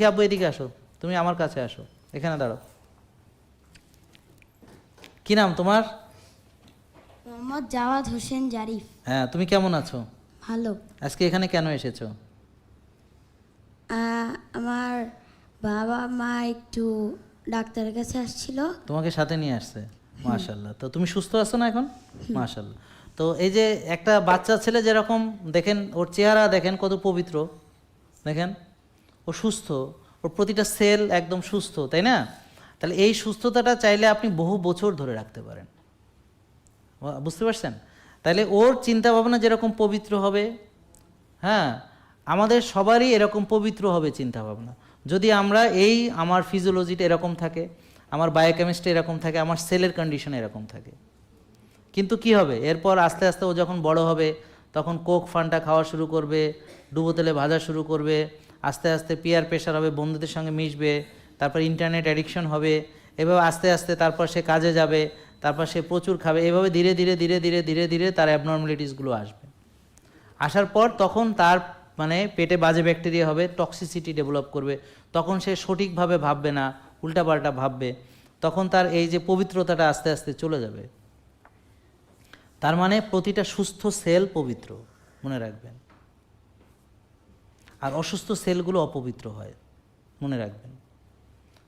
দেখি আব্বু এদিকে আসো। তুমি আমার কাছে আসো। এখানে দাঁড়াও। কি নাম তোমার? মোহাম্মদ জাওয়াদ হোসেন জারিফ। হ্যাঁ তুমি কেমন আছো? ভালো। আজকে এখানে কেন এসেছ? আমার বাবা মা একটু ডাক্তারের কাছে আসছিল। তোমাকে সাথে নিয়ে আসছে। মাশাল্লাহ তো তুমি সুস্থ আছো না এখন? মাশাল্লাহ তো এই যে একটা বাচ্চা ছেলে যেরকম দেখেন ওর চেহারা দেখেন কত পবিত্র। দেখেন? ও সুস্থ, ওর প্রতিটা সেল একদম সুস্থ, তাই না? তাহলে এই সুস্থতাটা চাইলে আপনি বহু বছর ধরে রাখতে পারেন। বুঝতে পারছেন? তাহলে ওর চিন্তা ভাবনা যেরকম পবিত্র হবে হ্যাঁ আমাদের সবারই এরকম পবিত্র হবে চিন্তা ভাবনা যদি আমরা এই আমার ফিজিওলজিটা এরকম থাকে, আমার বায়োকেমিস্ট্রি এরকম থাকে, আমার সেলের কন্ডিশন এরকম থাকে। কিন্তু কি হবে? এরপর আস্তে আস্তে ও যখন বড় হবে, তখন কোক ফান্টা খাওয়া শুরু করবে ডুবো তেলে ভাজা শুরু করবে আস্তে আস্তে পিয়ার প্রেশার হবে, বন্ধুদের সঙ্গে মিশবে, তারপর ইন্টারনেট অ্যাডিকশন হবে, এভাবে আস্তে আস্তে তারপর সে কাজে যাবে, তারপর সে প্রচুর খাবে, এভাবে ধীরে ধীরে ধীরে ধীরে ধীরে ধীরে তার অ্যাবনর্মালিটিসগুলো আসবে। আসার পর তখন তার মানে পেটে বাজে ব্যাকটেরিয়া হবে টক্সিসিটি ডেভেলপ করবে, তখন সে সঠিকভাবে ভাববে না, উল্টাপাল্টা ভাববে, তখন তার এই যে পবিত্রতাটা আস্তে আস্তে চলে যাবে। তার মানে প্রতিটা সুস্থ সেল পবিত্র, মনে রাখবেন। আর অসুস্থ সেলগুলো অপবিত্র হয়। মনে রাখবেন।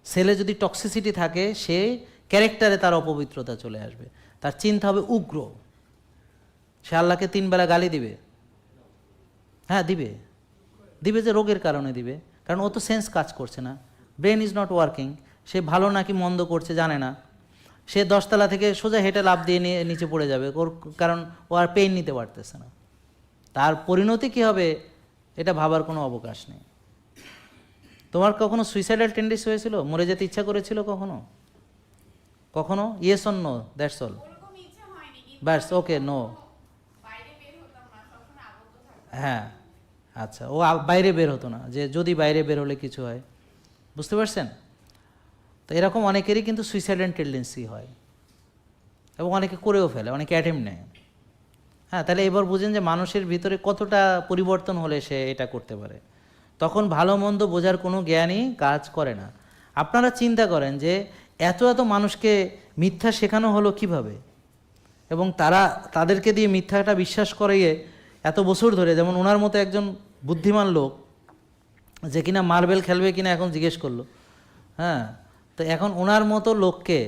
সেলে যদি টক্সিসিটি থাকে, সে ক্যারেক্টারে তার অপবিত্রতা চলে আসবে। তার চিন্তা হবে উগ্র। সে আল্লাহকে তিনবেলা গালি দিবে। হ্যাঁ দিবে। দিবে যে রোগের কারণে দিবে। কারণ ও তো সেন্স কাজ করছে না। ব্রেন ইজ নট ওয়ার্কিং সে ভালো নাকি মন্দ করছে জানে না। সে দশতলা থেকে সোজা হেঁটে লাভ দিয়ে নিয়ে নিচে পড়ে যাবে। ওর কারণ ও আর পেইন নিতে পারতেছে না। তার পরিণতি কি হবে? এটা ভাবার কোনো অবকাশ নেই। তোমার কখনো সুইসাইডাল টেন্ডেন্সি হয়েছিল? মরে যেতে ইচ্ছা করেছিল কখনো? কখনো? Yes on no that's all ব্যাস ওকে নো হ্যাঁ আচ্ছা ও বাইরে বের হতো না যে যদি বাইরে বের হলে কিছু হয়। বুঝতে পারছেন? তো এরকম অনেকেরই কিন্তু সুইসাইডাল টেন্ডেন্সি হয়। এবং অনেকে করেও ফেলে অনেকে অ্যাটেম্প নেয়। হ্যাঁ তাহলে এবার বুঝেন যে মানুষের ভিতরে কতটা পরিবর্তন হলে সে এটা করতে পারে। তখন ভালো মন্দ বোঝার কোনো জ্ঞানই কাজ করে না। আপনারা চিন্তা করেন যে এত এত মানুষকে মিথ্যা শেখানো হলো কীভাবে? এবং তারা তাদেরকে দিয়ে মিথ্যাটা বিশ্বাস করাইয়ে এত বছর ধরে, যেমন ওনার মতো একজন বুদ্ধিমান লোক যে কিনা মার্বেল খেলবে কিনা এখন জিজ্ঞেস করল। হ্যাঁ তো এখন ওনার মতো লোককে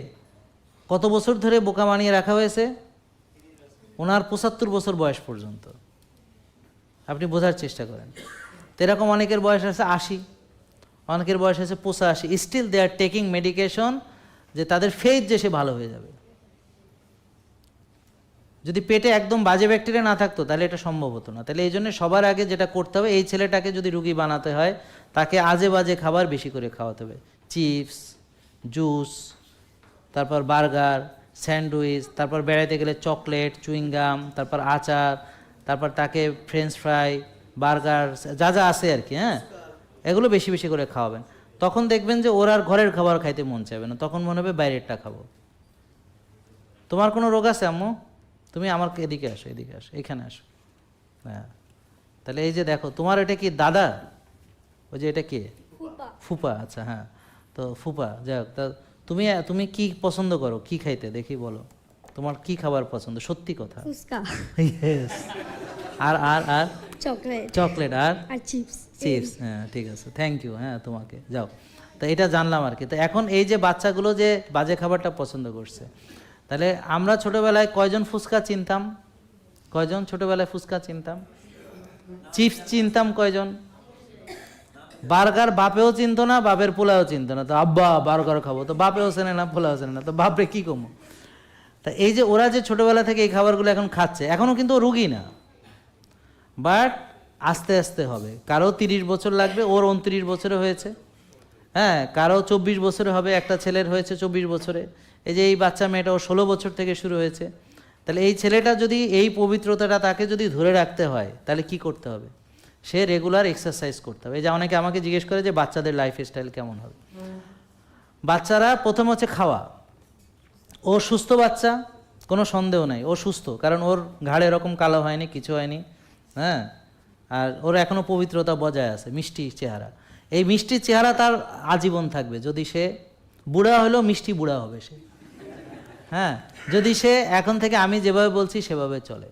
কত বছর ধরে বোকা বানিয়ে রাখা হয়েছে? ওনার পঁচাত্তর বছর বয়স পর্যন্ত। আপনি বোঝার চেষ্টা করেন। তো এরকম অনেকের বয়স আছে আশি, অনেকের বয়স আছে পঁচাশি। Still they are taking medication যে তাদের ফেজ যে সে ভালো হয়ে যাবে। যদি পেটে একদম বাজে ব্যাকটেরিয়া না থাকতো, তাহলে এটা সম্ভব হতো না। তাহলে এই জন্য সবার আগে যেটা করতে হবে, এই ছেলেটাকে যদি রুগী বানাতে হয়, তাকে আজে বাজে খাবার বেশি করে খাওয়াতে হবে। চিপস জুস তারপর বার্গার স্যান্ডউইচ তারপর বেড়াতে গেলে চকলেট চুইংগাম তারপর আচার তারপর তাকে ফ্রেঞ্চ ফ্রাই বার্গার যা যা আছে আর কি হ্যাঁ? এগুলো বেশি বেশি করে খাওয়াবেন। তখন দেখবেন যে ওর আর ঘরের খাবার খাইতে মন চাইবে না। তখন মনে হবে বাইরেরটা খাব। তোমার কোনো রোগ আছে আম্মু? তুমি আমার এদিকে আসো এদিকে আসো এখানে আসো। হ্যাঁ। তাহলে এই যে দেখো তোমার এটা কি দাদা? ওই যে এটা কে? ফুপা আচ্ছা হ্যাঁ। তো ফুপা যাই হোক তা তুমি তুমি কি পছন্দ করো? কি খাইতে? দেখি বলো। তোমার কি খাবার পছন্দ? সত্যি কথা। ফুচকা। ইয়েস আর আর আর? চকলেট। চকলেট আর? আর চিপস। চিপস হ্যাঁ ঠিক আছে। থ্যাংক ইউ হ্যাঁ তোমাকে। যাও। তো এটা জানলাম আর কি। তো এখন এই যে বাচ্চাগুলো যে বাজে খাবারটা পছন্দ করছে তাহলে আমরা ছোটবেলায় কয়জন ফুচকা চিনতাম? কয়জন ছোটবেলায় ফুচকা চিনতাম? চিপস চিনতাম কয়জন? বার্গার বাপেও চিনতো না, বাপের পোলাও চিনতো না। তো আব্বা বার্গার খাব। তো বাপেও চেনে না, পোলাও চেনে না। তো বাপরে কি কমো? তা এই যে ওরা যে ছোটবেলা থেকে এই খাবারগুলো এখন খাচ্ছে এখনও কিন্তু রুগী না। বাট আস্তে আস্তে হবে। কারও তিরিশ বছর লাগবে, ওর উনত্রিশ বছরে হয়েছে। হ্যাঁ কারও চব্বিশ বছরে হবে, একটা ছেলের হয়েছে চব্বিশ বছরে। এই যে এই বাচ্চা মেয়েটা, ও ষোলো বছর থেকে শুরু হয়েছে। তাহলে এই ছেলেটা যদি এই পবিত্রতাটা তাকে যদি ধরে রাখতে হয়, তাহলে কি করতে হবে? সে রেগুলার এক্সারসাইজ করতে হবে। এই যে অনেকে আমাকে জিজ্ঞেস করে যে বাচ্চাদের লাইফ স্টাইল কেমন হবে? বাচ্চারা প্রথম হচ্ছে খাওয়া। ও সুস্থ বাচ্চা কোনো সন্দেহ নাই। ও সুস্থ কারণ ওর ঘাড়ে এরকম কালো হয়নি কিছু হয়নি হ্যাঁ? আর ওর এখনও পবিত্রতা বজায় আছে মিষ্টি চেহারা। এই মিষ্টির চেহারা তার আজীবন থাকবে। যদি সে বুড়া হলেও মিষ্টি বুড়া হবে সে। হ্যাঁ? যদি সে এখন থেকে আমি যেভাবে বলছি সেভাবে চলে।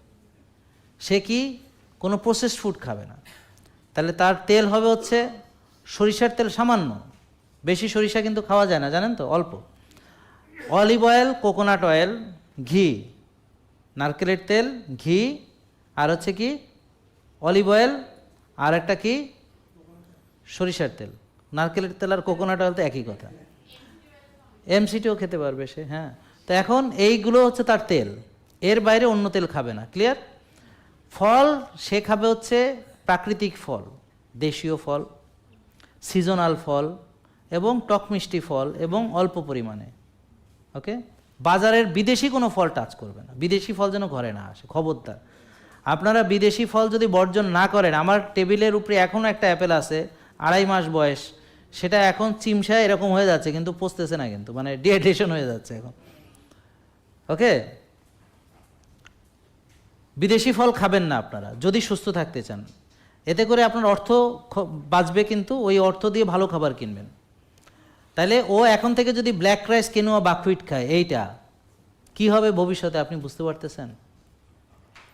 সে কি কোনো প্রসেসড ফুড খাবে না। তাহলে তার তেল হবে হচ্ছে সরিষার তেল সামান্য। বেশি সরিষা কিন্তু খাওয়া যায় না, জানেন তো? অল্প। অলিভ অয়েল, কোকোনাট অয়েল, ঘি, নারকেলের তেল, ঘি, আর হচ্ছে কি অলিভ অয়েল, আর একটা কি সরিষার তেল। নারকেলের তেল আর কোকোনাট অয়েল তো একই কথা। এমসিটিও খেতে পারবে সে হ্যাঁ। তো এখন এইগুলো হচ্ছে তার তেল। এর বাইরে অন্য তেল খাবে না ক্লিয়ার ফল সে খাবে হচ্ছে প্রাকৃতিক ফল, দেশীয় ফল সিজনাল ফল এবং টক মিষ্টি ফল এবং অল্প পরিমাণে ওকে বাজারের বিদেশি কোনো ফল টাচ করবে না। বিদেশি ফল যেন ঘরে না আসে, খবরদার। আপনারা বিদেশি ফল যদি বর্জন না করেন, আমার টেবিলের উপরে এখনও একটা অ্যাপেল আছে, আড়াই মাস বয়স, সেটা এখন চিমসায় এরকম হয়ে যাচ্ছে, কিন্তু পচতেছে না কিন্তু মানে ডিহাইড্রেশন হয়ে যাচ্ছে এখন ওকে বিদেশি ফল খাবেন না আপনারা, যদি সুস্থ থাকতে চান। এতে করে আপনার অর্থ বাঁচবে কিন্তু ওই অর্থ দিয়ে ভালো খাবার কিনবেন। তাহলে ও এখন থেকে যদি ব্ল্যাক রাইস কেনোয়া বাকুইট খায়, এইটা, কি হবে ভবিষ্যতে আপনি বুঝতে পারতেছেন?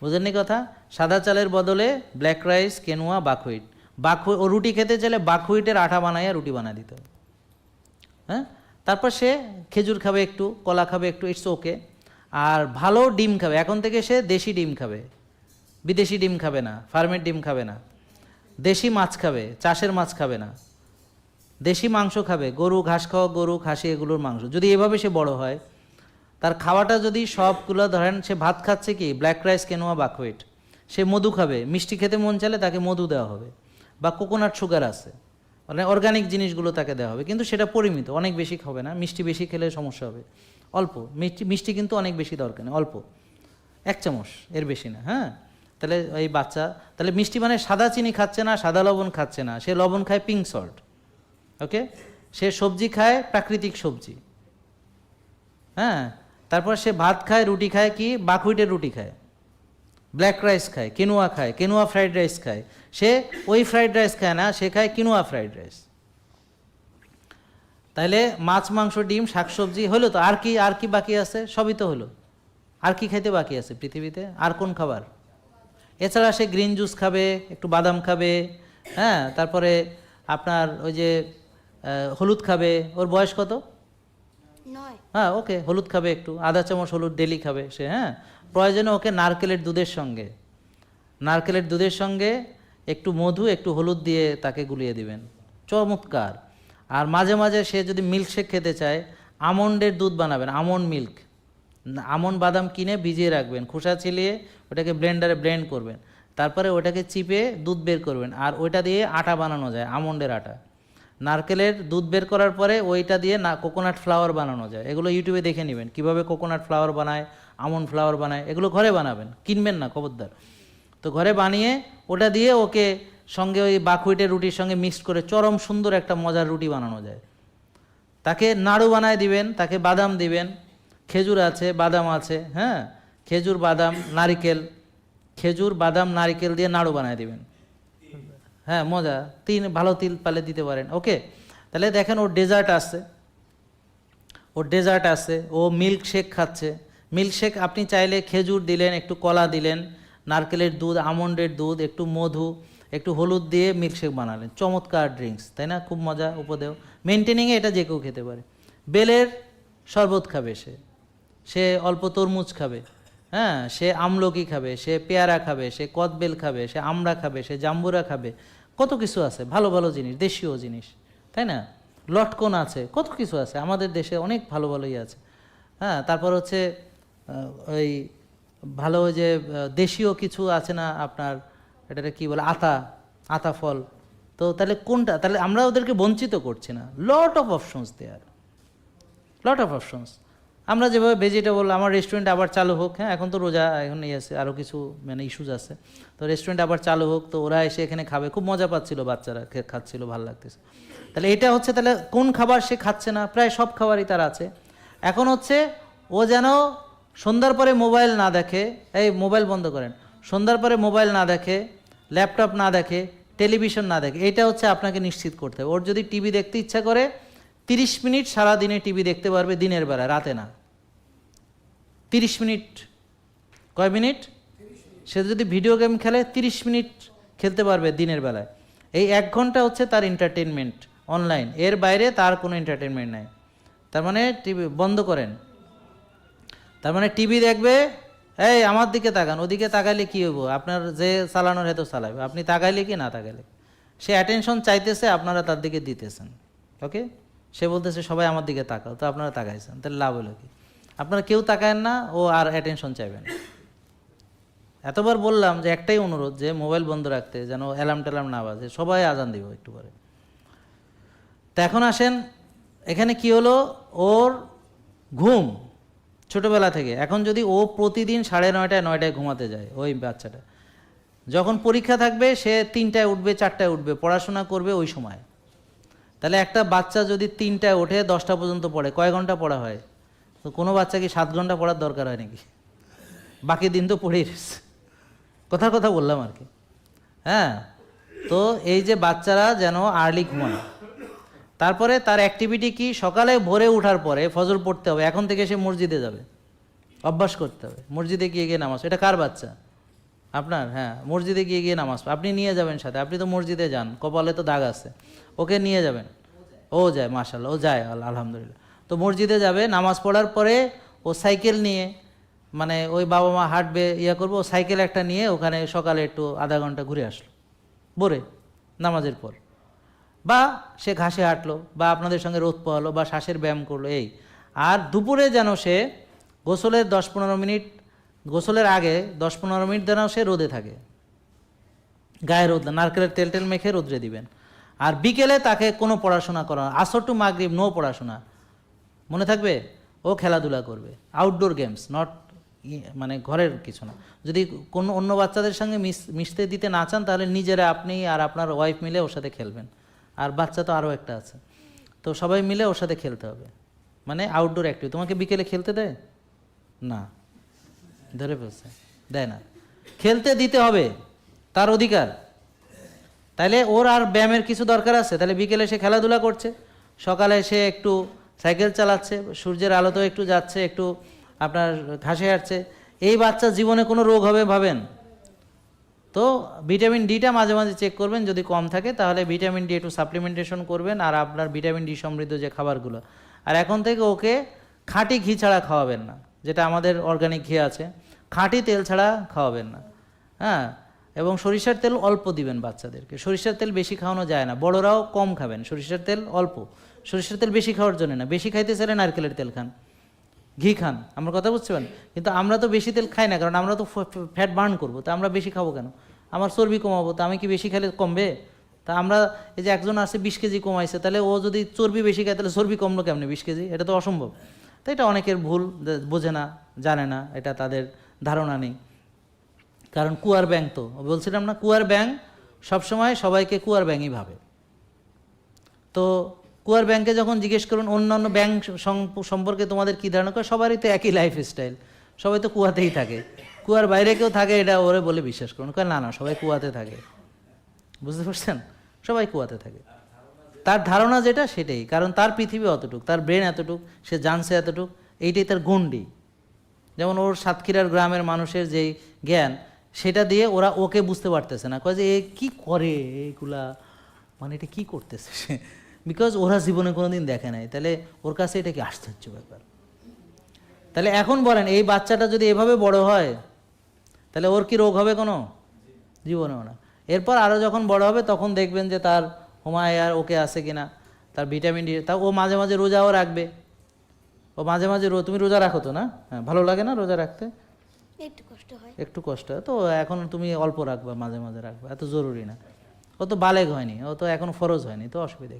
বুঝেননি কথা? সাদা চালের বদলে ব্ল্যাক রাইস কেনুয়া বাকুইট বাকু ও রুটি খেতে চাইলে বাকুইটের আঠা বানাইয়া রুটি বানিয়ে দিতে। হ্যাঁ? তারপর সে খেজুর খাবে একটু, কলা খাবে একটু ইটস ওকে আর ভালো ডিম খাবে, এখন থেকে সে দেশি ডিম খাবে। বিদেশি ডিম খাবে না ফার্মের ডিম খাবে না। দেশি মাছ খাবে, চাষের মাছ খাবে না। দেশি মাংস খাবে, গরু ঘাস খাওয়া, গরু খাসি এগুলোর মাংস। যদি এভাবে সে বড় হয়, তার খাওয়াটা যদি সবগুলো, ধরেন সে ভাত খাচ্ছে কি ব্ল্যাক রাইস কেনোয়া বাকওয়েট সে মধু খাবে, মিষ্টি খেতে মন চাইলে তাকে মধু দেওয়া হবে, বা কোকোনাট সুগার আছে মানে অর্গানিক জিনিসগুলো তাকে দেওয়া হবে, কিন্তু সেটা পরিমিত, অনেক বেশি খাবে না, মিষ্টি বেশি খেলে সমস্যা হবে। অল্প, মিষ্টি মিষ্টি কিন্তু অনেক বেশি দরকার নেই, অল্প। এক চামচ, এর বেশি না হ্যাঁ? তাহলে এই বাচ্চা, তাহলে মিষ্টি মানে সাদা চিনি খাচ্ছে না, সাদা লবণ খাচ্ছে না। সে লবণ খায় পিঙ্ক সল্ট ওকে সে সবজি খায় প্রাকৃতিক সবজি। হ্যাঁ? তারপর সে ভাত খায়, রুটি খায় কি? বাকুইটের রুটি খায়। ব্ল্যাক রাইস খায় কিনুয়া খায় কিনুয়া ফ্রাইড রাইস খায়। সে ওই ফ্রাইড রাইস খায় না, সে খায় কিনুয়া ফ্রাইড রাইস তাহলে মাছ, মাংস, ডিম, শাকসবজি হলো তো, আর কি আর কি বাকি আছে? সবই তো হলো আর কি খাইতে বাকি আছে পৃথিবীতে? আর কোন খাবার? এছাড়া সে গ্রিন জুস খাবে একটু বাদাম খাবে হ্যাঁ তারপরে আপনার ওই যে হলুদ খাবে ওর বয়স কত? নয়। হ্যাঁ ওকে হলুদ খাবে একটু আধা চামচ হলুদ ডেলি খাবে সে হ্যাঁ প্রয়োজনে ওকে নারকেলের দুধের সঙ্গে নারকেলের দুধের সঙ্গে একটু মধু একটু হলুদ দিয়ে তাকে গুলিয়ে দিবেন চমৎকার আর মাঝে মাঝে সে যদি মিল্কশেক খেতে চায় আমন্ডের দুধ বানাবেন আমন্ড মিল্ক আমন্ড বাদাম কিনে ভিজিয়ে রাখবেন, খোসা ছিলিয়ে ওটাকে ব্লেন্ডারে ব্লেন্ড করবেন। তারপরে ওটাকে চিপে দুধ বের করবেন, আর ওইটা দিয়ে আটা বানানো যায়, আমন্ডের আটা। নারকেলের দুধ বের করার পরে ওইটা দিয়ে না কোকোনাট ফ্লাওয়ার বানানো যায়। এগুলো ইউটিউবে দেখে নেবেন, কীভাবে কোকোনাট ফ্লাওয়ার বানায় আমন্ড ফ্লাওয়ার বানায়, এগুলো ঘরে বানাবেন, কিনবেন না, খবরদার। তো ঘরে বানিয়ে ওটা দিয়ে ওকে সঙ্গে ওই বাকুইটের রুটির সঙ্গে মিক্সড করে চরম সুন্দর একটা মজার রুটি বানানো যায়। তাকে নাড়ু বানায় দিবেন, তাকে বাদাম দিবেন খেজুর আছে, বাদাম আছে হ্যাঁ? খেজুর, বাদাম, নারিকেল। খেজুর, বাদাম, নারিকেল দিয়ে নাড়ু বানায় দিবেন। হ্যাঁ মজা। তিন, ভালো তিল পালে দিতে পারেন। ওকে? তাহলে দেখেন ওর ডেজার্ট আছে। ওর ডেজার্ট আছে। ও মিল্ক শেক খাচ্ছে। মিল্ক শেক আপনি চাইলে খেজুর দিলেন, একটু কলা দিলেন, নারকেলের দুধ, আমন্ডের দুধ, একটু মধু, একটু হলুদ দিয়ে মিল্ক শেক বানালেন। চমৎকার ড্রিঙ্কস, তাই না? খুব মজা উপদেও মেনটেনিংয়ে এটা যে কেউ খেতে পারে। বেলের শরবত খাবে সে। সে অল্প তরমুজ খাবে হ্যাঁ? সে আমলকি খাবে, সে পেয়ারা খাবে, সে কদবেল খাবে, সে আমড়া খাবে, সে জাম্বুরা খাবে, কত কিছু আছে, ভালো ভালো জিনিস, দেশীয় জিনিস, তাই না? লটকন আছে, কত কিছু আছে, আমাদের দেশে অনেক ভালো ভালোই আছে হ্যাঁ? তারপর হচ্ছে ওই ভালো যে দেশীয় কিছু আছে না আপনার এটাকে কি বলে, আতা আতা ফল, তো তাহলে কোনটা, তাহলে আমরা ওদেরকে বঞ্চিত করছি না lot of options there lot of options আমরা যেভাবে ভেজিটেবল আমার রেস্টুরেন্ট আবার চালু হোক হ্যাঁ এখন তো রোজা এখন এই আছে আরও কিছু মানে ইস্যুজ আছে। তো রেস্টুরেন্ট আবার চালু হোক, তো ওরা এসে এখানে খাবে, খুব মজা পাচ্ছিল বাচ্চারা খাচ্ছিল, ভালো লাগতেছে। তাহলে এটা হচ্ছে, তাহলে কোন খাবার সে খাচ্ছে না, প্রায় সব খাবারই তার আছে। এখন হচ্ছে, ও যেন সন্ধ্যার পরে মোবাইল না দেখে, এই মোবাইল বন্ধ করেন, সন্ধ্যার পরে মোবাইল না দেখে ল্যাপটপ না দেখে টেলিভিশন না দেখে এটা হচ্ছে আপনাকে নিশ্চিত করতে হবে। ওর যদি টিভি দেখতে ইচ্ছা করে, তিরিশ মিনিট সারা দিনে টিভি দেখতে পারবে দিনের বেলা, রাতে না। তিরিশ মিনিট। কয় মিনিট? সে যদি ভিডিও গেম খেলে, তিরিশ মিনিট খেলতে পারবে দিনের বেলায়। এই এক ঘণ্টা হচ্ছে তার এন্টারটেনমেন্ট অনলাইন এর বাইরে তার কোনো এন্টারটেনমেন্ট নাই। তার মানে টিভি বন্ধ করেন। তার মানে টিভি দেখবে, এই, আমার দিকে তাকান, ওদিকে তাকাইলে কী হব আপনার যে চালানোর হেতু চালাবে আপনি তাকাইলে কি না তাকাইলে? সে অ্যাটেনশন চাইতেছে, আপনারা তার দিকে দিতেছেন। ওকে সে বলতেছে, সবাই আমার দিকে তাকাও। তো আপনারা তাকাইছেন। তাহলে লাভ হলো কি? আপনারা কেউ তাকায়েন না, ও আর অ্যাটেনশন চাইবেন এতবার বললাম যে একটাই অনুরোধ যে মোবাইল বন্ধ রাখতে যেন অ্যালার্ম ট্যালার্ম না বাজে, সবাই আজান দিব একটু পরে। তা এখন আসেন, এখানে কি হলো? ওর ঘুম ছোটবেলা থেকে। এখন যদি ও প্রতিদিন সাড়ে নয়টায় নয়টায় ঘুমাতে যায়, ওই বাচ্চাটা, যখন পরীক্ষা থাকবে সে তিনটায় উঠবে, চারটায় উঠবে, পড়াশোনা করবে ওই সময়। তাহলে একটা বাচ্চা যদি তিনটায় ওঠে, দশটা পর্যন্ত পড়ে, কয় ঘণ্টা পড়া হয়? তো কোনো বাচ্চা কি সাত ঘণ্টা পড়ার দরকার হয় নাকি? বাকি দিন তো পড়েই রয়েছে। কথার কথা বললাম আর কি। হ্যাঁ তো এই যে বাচ্চারা যেন আর্লি ঘুমায়। তারপরে তার অ্যাক্টিভিটি কি? সকালে ভোরে ওঠার পরে ফজল পড়তে হবে। এখন থেকে সে মসজিদে যাবে। অভ্যাস করতে হবে। মসজিদে গিয়ে গিয়ে নামাজ। এটা কার বাচ্চা? আপনার হ্যাঁ মসজিদে গিয়ে গিয়ে নামাজ। আপনি নিয়ে যাবেন সাথে। আপনি তো মসজিদে যান। কপালে তো দাগ আছে। ওকে নিয়ে যাবেন। ও যায় মাশাল্লাহ ও যায়, আল- আলহামদুলিল্লাহ। তো মসজিদে যাবে, নামাজ পড়ার পরে ও সাইকেল নিয়ে মানে ওই বাবা মা হাঁটবে, ইয়া করবে, ও সাইকেল একটা নিয়ে ওখানে সকালে একটু আধা ঘণ্টা ঘুরে আসলো, ভোরে, নামাজের পর। বা সে ঘাসে হাঁটলো, বা আপনাদের সঙ্গে রোদ পোয়ালো বা শ্বাসের ব্যায়াম করল, এই। আর দুপুরে যেন সে গোসলের দশ পনেরো মিনিট, গোসলের আগে দশ পনেরো মিনিট যেন সে রোদে থাকে। গায়ে রোদ, নারকেলের তেল টেল মেখে রোদ্রে দিবেন। আর বিকেলে তাকে কোনো পড়াশোনা করা আসর টু মাগরিব, নো পড়াশোনা। মনে থাকবে? ও খেলাধুলা করবে। আউটডোর গেমস নট মানে ঘরের কিছু না। যদি কোনো অন্য বাচ্চাদের সঙ্গে মিশ, মিশতে দিতে না চান, তাহলে নিজেরা আপনি আর আপনার ওয়াইফ মিলে ওর সাথে খেলবেন। আর বাচ্চা তো আরও একটা আছে। তো সবাই মিলে ওর সাথে খেলতে হবে। মানে আউটডোর অ্যাক্টিভ তোমাকে বিকেলে খেলতে দেয়? না। ধরে ফেলছে দেয় না। খেলতে দিতে হবে। তার অধিকার। তাইলে ওর আর ব্যায়ামের কিছু দরকার আছে? তাহলে বিকেলে সে খেলাধুলা করছে। সকালে সে একটু সাইকেল চালাচ্ছে, সূর্যের আলোতেও একটু যাচ্ছে, একটু আপনার ঘাসে হাঁটছে। এই বাচ্চার জীবনে কোনো রোগ হবে ভাবেন? তো ভিটামিন ডিটা মাঝে মাঝে চেক করবেন, যদি কম থাকে তাহলে ভিটামিন ডি একটু সাপ্লিমেন্টেশন করবেন আর আপনার ভিটামিন ডি সমৃদ্ধ যে খাবারগুলো। আর এখন থেকে ওকে খাঁটি ঘি ছাড়া খাওয়াবেন না, যেটা আমাদের অর্গানিক ঘি আছে। খাঁটি তেল ছাড়া খাওয়াবেন না হ্যাঁ? এবং সরিষার তেল অল্প দিবেন বাচ্চাদেরকে। সরিষার তেল বেশি খাওয়ানো যায় না, বড়রাও কম খাবেন, সরিষার তেল অল্প। সরিষার তেল বেশি খাওয়ার জন্য না। বেশি খাইতে চাইলে নারকেলের তেল খান। ঘি খান, আমার কথা বুঝতে পারেন কিন্তু আমরা তো বেশি তেল খাই না, কারণ আমরা তো ফ্যাট বার্ন করব, তা আমরা বেশি খাব কেন? আমার চর্বি কমাবো, তা আমি কি বেশি খেলে কমবে? তা আমরা এই যে একজন আছে বিশ কেজি কমাইছে, তাহলে ও যদি চর্বি বেশি খায়, তাহলে চর্বি কমলো কেমনে বিশ কেজি? এটা তো অসম্ভব। তো এটা অনেকের ভুল বোঝে না, জানে না, এটা তাদের ধারণা নেই। কারণ কুয়ার ব্যাং তো, বলছিলাম না কুয়ার ব্যাং সবসময় সবাইকে কুয়ার ব্যাংই ভাবে। তো কুয়ার ব্যাংকে যখন জিজ্ঞেস করুন অন্যান্য ব্যাংক সম- সম্পর্কে তোমাদের কী ধারণা করে, সবারই তো একই লাইফ স্টাইল সবাই তো কুয়াতেই থাকে। কুয়ার বাইরে কেউ থাকে এটা ওরে বলে বিশ্বাস করুন। কয় না না, সবাই কুয়াতে থাকে। বুঝতে পারছেন? সবাই কুয়াতে থাকে। তার ধারণা যেটা সেটাই, কারণ তার পৃথিবী অতটুক, তার ব্রেন এতটুক, সে জানছে এতটুক, এইটাই তার গন্ডি যেমন ওর সাতক্ষীরার গ্রামের মানুষের যেই জ্ঞান, সেটা দিয়ে ওরা ওকে বুঝতে পারতেছে না। কয় যে এ কী করে এইগুলা? মানে এটা কী করতেছে সে? বিকজ ওরা জীবনে কোনো দিন দেখে নাই। তাহলে ওর কাছে এটা কি আশ্চর্য ব্যাপার? তাহলে এখন বলেন এই বাচ্চাটা যদি এভাবে বড় হয় তাহলে ওর কি রোগ হবে কোনো? জীবনেও না। এরপর আরও যখন বড় হবে তখন দেখবেন যে তার হোমায়ার ওকে আছে কিনা তার ভিটামিন ডি তা ও মাঝে মাঝে রোজাও রাখবে। ও মাঝে মাঝে রো তুমি রোজা রাখো তো না? হ্যাঁ ভালো লাগে না রোজা রাখতে? একটু কষ্ট হয়। একটু কষ্ট তো এখন তুমি অল্প রাখবা মাঝে মাঝে রাখবা এত জরুরি না। ও তো বালেগ হয়নি ও তো এখন ফরজ হয়নি তো অসুবিধে?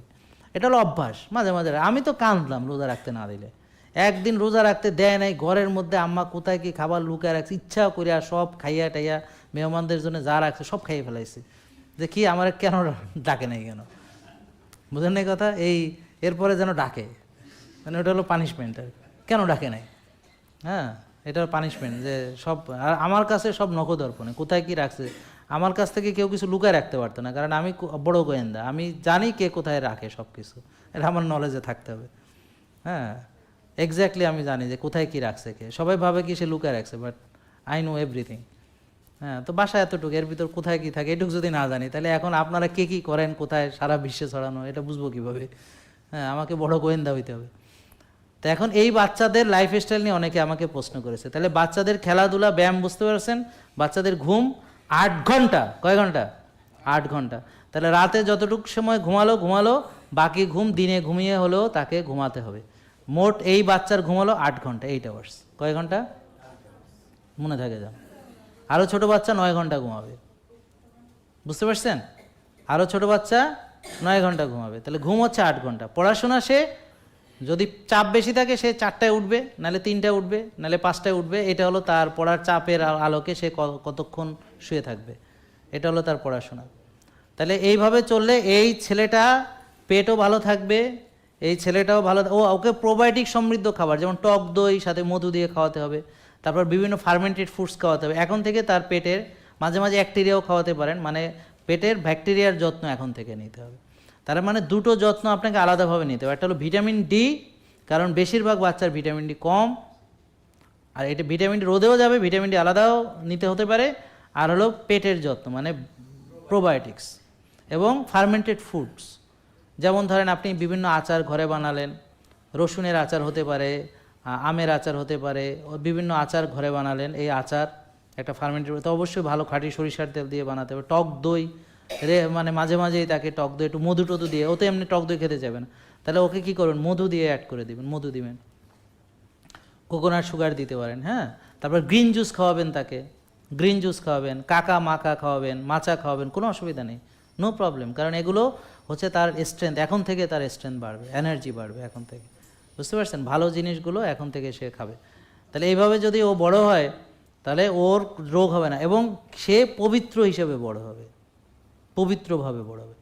এটা হলো অভ্যাস, মাঝে মাঝে আমি তো কাঁদলাম রোজা রাখতে না দিলে। একদিন রোজা রাখতে দেয় নাই, ঘরের মধ্যে আম্মা কোথায় কি খাবার লুকায় রাখছে, ইচ্ছা করিয়া সব খাইয়া টাইয়া মেহমানদের জন্য যা রাখছে সব খাইয়ে ফেলাইছে। যে কি আমার কেন ডাকে নাই কেন? বুঝেন নাই কথা? এই এরপরে যেন ডাকে। মানে ওটা হলো পানিশমেন্ট আর কেন ডাকে নাই? হ্যাঁ এটা পানিশমেন্ট যে সব, আর আমার কাছে সব নখদর্পণে। কোথায় কি রাখছে? আমার কাছ থেকে কেউ কিছু লুকায় রাখতে পারতো না, কারণ আমি বড় গোয়েন্দা। আমি জানি কে কোথায় রাখে সব কিছু এটা আমার নলেজে থাকতে হবে। হ্যাঁ এক্স্যাক্টলি আমি জানি যে কোথায় কি রাখছে কে। সবাই ভাবে কি সে লুকায় রাখছে বাট আই নো এভরিথিং হ্যাঁ তো বাসা এতটুকু, এর ভিতর কোথায় কি থাকে এটুকু যদি না জানি, তাহলে এখন আপনারা কে কি করেন, কোথায়, সারা বিশ্বে ছড়ানো, এটা বুঝব কীভাবে? হ্যাঁ আমাকে বড় গোয়েন্দা হইতে হবে। তো এখন এই বাচ্চাদের লাইফ স্টাইল নিয়ে অনেকে আমাকে প্রশ্ন করেছে। তাহলে বাচ্চাদের খেলাধুলা, ব্যায়াম, বুঝতে পারছেন? বাচ্চাদের ঘুম আট ঘণ্টা, কয় ঘণ্টা? আট ঘণ্টা। তাহলে রাতে যতটুকু সময় ঘুমালো ঘুমালো, বাকি ঘুম দিনে ঘুমিয়ে হলেও তাকে ঘুমাতে হবে। মোট এই বাচ্চার ঘুমালো আট ঘণ্টা এইট আওয়ার্স কয় ঘণ্টা? মনে থাকে যান। আরও ছোট বাচ্চা নয় ঘণ্টা ঘুমাবে। বুঝতে পারছেন? আরও ছোট বাচ্চা নয় ঘণ্টা ঘুমাবে। তাহলে ঘুম হচ্ছে আট ঘণ্টা। পড়াশোনা সে যদি চাপ বেশি থাকে, সে চারটায় উঠবে, নাহলে তিনটায় উঠবে, নাহলে পাঁচটায় উঠবে। এটা হলো তার পড়ার চাপের আলোকে সে কতক্ষণ শুয়ে থাকবে। এটা হলো তার পড়াশোনা। তাহলে এইভাবে চললে এই ছেলেটা পেটও ভালো থাকবে, এই ছেলেটাও ভালো ও ওকে প্রোবায়োটিক সমৃদ্ধ খাবার, যেমন টক দই, সাথে মধু দিয়ে খাওয়াতে হবে, তারপর বিভিন্ন ফার্মেন্টেড ফুডস খাওয়াতে হবে। এখন থেকে তার পেটের মাঝে মাঝে ব্যাকটেরিয়াও খাওয়াতে পারেন মানে পেটের ব্যাকটেরিয়ার যত্ন এখন থেকে নিতে হবে। তার মানে দুটো যত্ন আপনাকে আলাদাভাবে নিতে হবে। একটা হলো ভিটামিন ডি কারণ বেশিরভাগ বাচ্চার ভিটামিন ডি কম, আর এটা ভিটামিন ডি রোদেও যাবে ভিটামিন ডি আলাদাও নিতে হতে পারে। আর হলো পেটের যত্ন মানে প্রোবায়োটিক্স এবং ফার্মেন্টেড ফুডস যেমন ধরেন আপনি বিভিন্ন আচার ঘরে বানালেন, রসুনের আচার হতে পারে আমের আচার হতে পারে বিভিন্ন আচার ঘরে বানালেন, এই আচার, একটা ফার্মেন্টেড তো অবশ্যই ভালো খাঁটি সরিষার তেল দিয়ে বানাতে হবে। টক দই, রে মানে মাঝে মাঝেই তাকে টক দই, একটু মধু টধু দিয়ে, ও তো এমনি টক দই খেতে যাবে না। তাহলে ওকে কি করবেন মধু দিয়ে অ্যাড করে দিবেন, মধু দিবেন। কোকোনাট সুগার দিতে পারেন হ্যাঁ? তারপর গ্রিন জুস খাওয়াবেন তাকে। গ্রিন জুস খাওয়াবেন, কাকা মাকা খাওয়াবেন, মাচা খাওয়াবেন, কোনো অসুবিধা নেই। নো প্রবলেম কারণ এগুলো হচ্ছে তার স্ট্রেংথ এখন থেকে তার স্ট্রেংথ বাড়বে এনার্জি বাড়বে এখন থেকে। বুঝতে পারছেন? ভালো জিনিসগুলো এখন থেকে সে খাবে। তাহলে এইভাবে যদি ও বড় হয়, তাহলে ওর রোগ হবে না এবং সে পবিত্র হিসেবে বড় হবে, পবিত্রভাবে বড় হবে।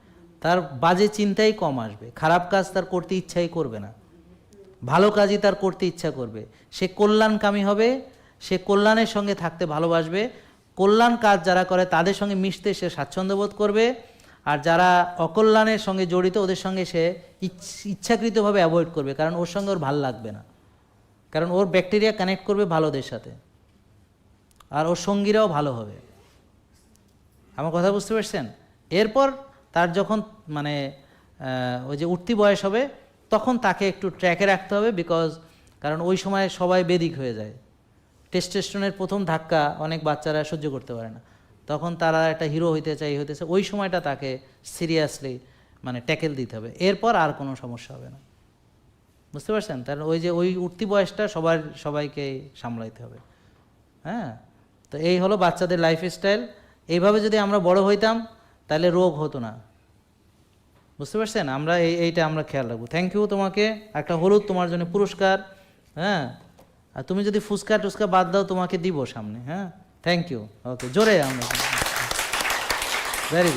তার বাজে চিন্তাই কম আসবে, খারাপ কাজ তার করতে ইচ্ছাই করবে না। ভালো কাজই তার করতে ইচ্ছা করবে। সে কল্যাণকামী হবে সে কল্যাণের সঙ্গে থাকতে ভালোবাসবে। কল্যাণ কাজ যারা করে, তাদের সঙ্গে মিশতে সে স্বাচ্ছন্দ্য বোধ করবে। আর যারা অকল্যাণের সঙ্গে জড়িত, ওদের সঙ্গে সে ইচ্ছ- ইচ্ছাকৃতভাবে অ্যাভয়েড করবে। কারণ ওর সঙ্গে ওর ভালো লাগবে না। কারণ ওর ব্যাকটেরিয়া কানেক্ট করবে ভালোদের সাথে। আর ওর সঙ্গীরাও ভালো হবে। আমার কথা বুঝতে পারছেন? এরপর তার যখন মানে ওই যে উঠতি বয়স হবে, তখন তাকে একটু ট্র্যাকে রাখতে হবে বিকজ কারণ ওই সময় সবাই বেদিক হয়ে যায়। টেস্টেস্টনের প্রথম ধাক্কা অনেক বাচ্চারা সহ্য করতে পারে না। তখন তারা একটা হিরো হইতে চাই হইতেছে ওই সময়টা তাকে সিরিয়াসলি মানে ট্যাকেল দিতে হবে। এরপর আর কোনো সমস্যা হবে না। বুঝতে পারছেন? তার ওই যে ওই উঠতি বয়সটা সবার, সবাইকে সামলাইতে হবে। হ্যাঁ? তো এই হলো বাচ্চাদের লাইফ স্টাইল এইভাবে যদি আমরা বড় হইতাম, তাহলে রোগ হতো না। বুঝতে পারছেন? আমরা এই, এইটা আমরা খেয়াল রাখব। থ্যাংক ইউ তোমাকে। একটা হলুদ তোমার জন্য পুরস্কার। হ্যাঁ? আর তুমি যদি ফুচকা টুচকা বাদ দাও, তোমাকে দিব সামনে হ্যাঁ? থ্যাংক ইউ ওকে জোরে আমরা। Very good